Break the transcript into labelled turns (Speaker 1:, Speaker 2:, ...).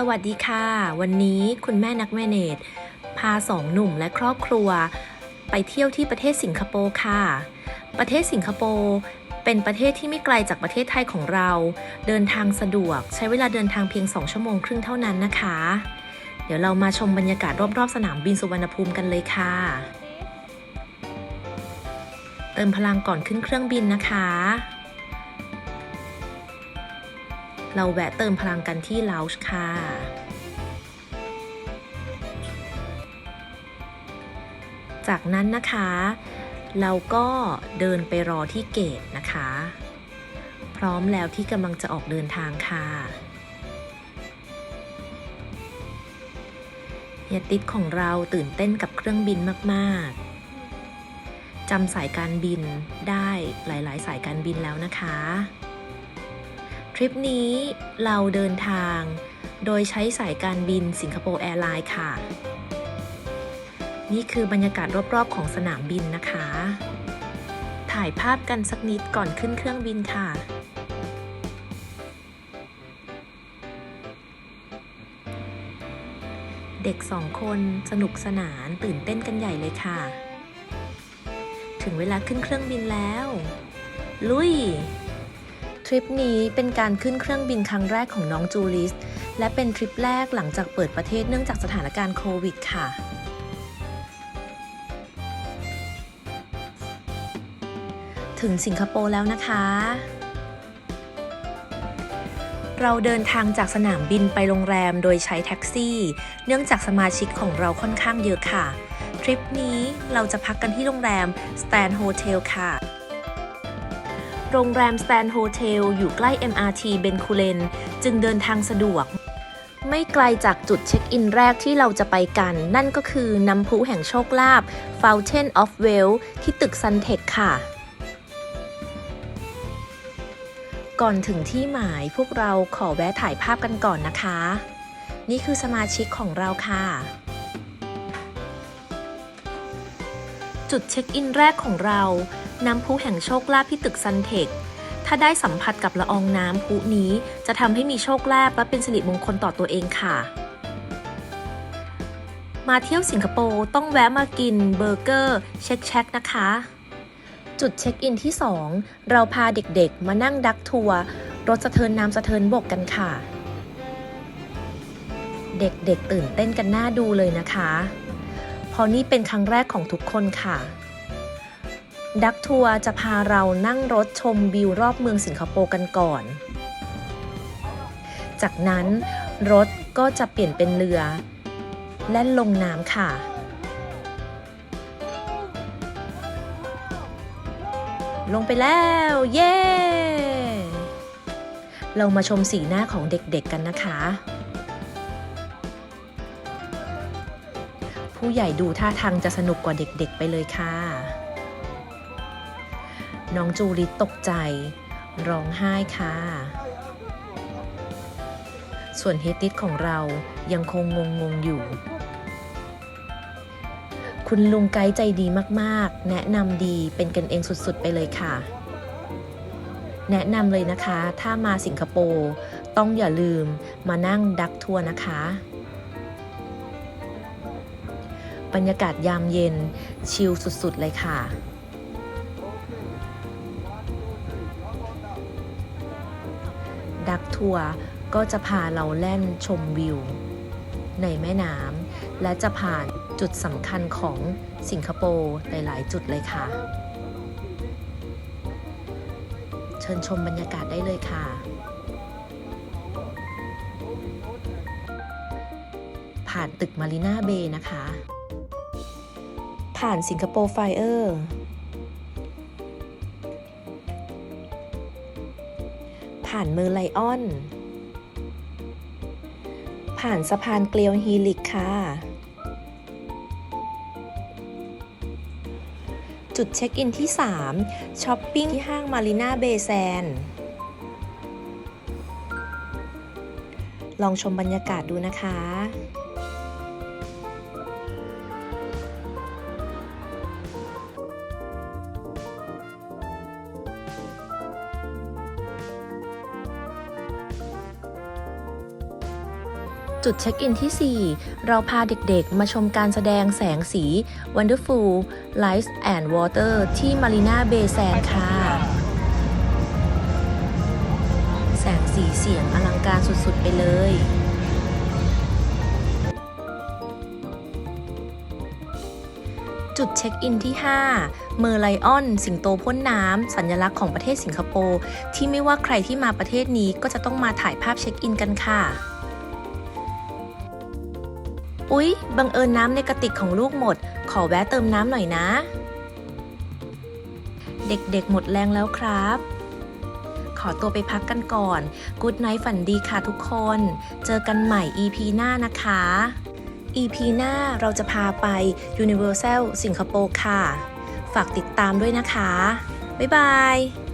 Speaker 1: สวัสดีค่ะ วันนี้คุณแม่นักแมเนจพาสองหนุ่มและครอบครัว ไปเที่ยวที่ประเทศสิงคโปร์ค่ะ ประเทศสิงคโปร์เป็นประเทศที่ไม่ไกลจากประเทศไทยของเรา เดินทางสะดวก ใช้เวลาเดินทางเพียง 2 ชั่วโมงครึ่งเท่านั้นนะคะ เดี๋ยวเรามาชมบรรยากาศรอบๆ สนามบินสุวรรณภูมิกันเลยค่ะ เติมพลังก่อนขึ้นเครื่องบินนะคะ เราแวะเติมพลังกันที่ล o วช์ค่ะจากนั้นนะคะ เราก็เดินไปรอที่เกตนะคะ พร้อมแล้วที่กำลังจะออกเดินทางค่ะเฮียติดของเราตื่นเต้นกับเครื่องบินมากๆจำสายการบินได้หลาย ๆ สายการบินแล้วนะคะ ทริปนี้เราเดินทาง โดยใช้สายการบินสิงคโปร์แอร์ไลน์ค่ะ นี่คือบรรยากาศรอบๆ ของสนามบินนะคะ ถ่ายภาพกันสักนิดก่อนขึ้นเครื่องบินค่ะเด็กสองคนสนุกสนานตื่นเต้นกันใหญ่เลยค่ะ ถึงเวลาขึ้นเครื่องบินแล้ว ลุย ทริปนี้เป็นการขึ้นเครื่องบินครั้งแรกของน้องจูลิส และเป็นทริปแรกหลังจากเปิดประเทศเนื่องจากสถานการณ์โควิดค่ะถึงสิงคโปร์แล้วนะคะ เราเดินทางจากสนามบินไปโรงแรมโดยใช้แท็กซี่ เนื่องจากสมาชิกของเราค่อนข้างเยอะค่ะ ทริปนี้เราจะพักกันที่โรงแรม Stan Hotel ค่ะ โรงแรม Stan Hotel อยู่ใกล้ MRT เบนคูเลน จึงเดินทางสะดวก ไม่ไกลจากจุดเช็คอินแรกที่เราจะไปกัน นั่นก็คือน้ำพุแห่งโชคลาภ Fountain of Wealth ที่ตึก Suntec ค่ะ ก่อนถึงที่หมายพวกเราขอแวะถ่ายภาพกันก่อนนะคะ นี่คือสมาชิกของเราค่ะ จุดเช็คอินแรกของเรา น้ำพุแห่งโชคลาภที่ตึกซันเทค ถ้าได้สัมผัสกับละอองน้ำพุนี้จะทำให้มีโชคลาภและเป็นสิริมงคลต่อตัวเองค่ะ มาเที่ยวสิงคโปร์ต้องแวะมากินเบอร์เกอร์เช็คแช็คนะคะ จุดเช็คอินที่ 2 เราพาเด็กๆ มานั่งดักทัวร์รถสะเทินน้ำสะเทินบกกันค่ะ เด็กๆตื่นเต้นกันน่าดูเลยนะคะ ราะนี่เป็นครั้งแรกของทุกคนค่ะดักทัวร์จะพาเรานั่งรถชมวิวรอบเมืองสิงคโปร์กันก่อน จากนั้นรถก็จะเปลี่ยนเป็นเรือ แล่นลงน้ำค่ะ ลงไปแล้ว เย้ เรามาชมสีหน้าของเด็กๆกันนะคะ ผู้ใหญ่ดูท่าทางจะสนุกกว่าเด็กๆไปเลยค่ะ น้องจูริตตกใจ ร้องไห้ค่ะ ส่วนเฮติสของเรายังคงงงๆอยู่ คุณลุงไกด์ใจดีมากๆ แนะนำดีเป็นกันเองสุดๆไปเลยค่ะ แนะนำเลยนะคะ ถ้ามาสิงคโปร์ต้องอย่าลืมมานั่งดักทัวร์นะคะ บรรยากาศยามเย็น ชิลสุดๆเลยค่ะดักทัวร์ก็จะพาเราแล่นชมวิว ในแม่น้ำและจะผ่านจุดสำคัญของสิงคโปร์หลายๆ จุดเลยค่ะ เชิญชมบรรยากาศได้เลยค่ะ ผ่านตึกมารีนาเบย์นะคะ ผ่านสิงคโปร์ไฟเออร์ผ่านเมอร์ไลออน ผ่านสะพานเกลียวฮีลิกค่ะ จุดเช็คอินที่ 3 ช้อปปิ้งที่ห้างมารีนาเบย์แซน ลองชมบรรยากาศดูนะคะ จุดเช็คอินที่ 4 เราพาเด็กๆ มาชมการแสดงแสงสี Wonderful Lights and Water ที่ Marina Bay Sands ค่ะ แสงสีเสียงอลังการสุดๆไปเลยจุดเช็คอินที่ 5 เมอร์ไลออน สิงโตพ่นน้ำ สัญลักษณ์ของประเทศสิงคโปร์ ที่ไม่ว่าใครที่มาประเทศนี้ก็จะต้องมาถ่ายภาพเช็คอินกันค่ะ อุ๊ย บังเอิญน้ำในกระติกของลูกหมด ขอแวะเติมน้ำหน่อยนะ เด็กๆหมดแรงแล้วครับ ขอตัวไปพักกันก่อน กูดไนท์ฝันดีค่ะทุกคน เจอกันใหม่ EP หน้านะคะ EP หน้าเราจะพาไป Universal สิงคโปร์ค่ะ ฝากติดตามด้วยนะคะ บ๊ายบาย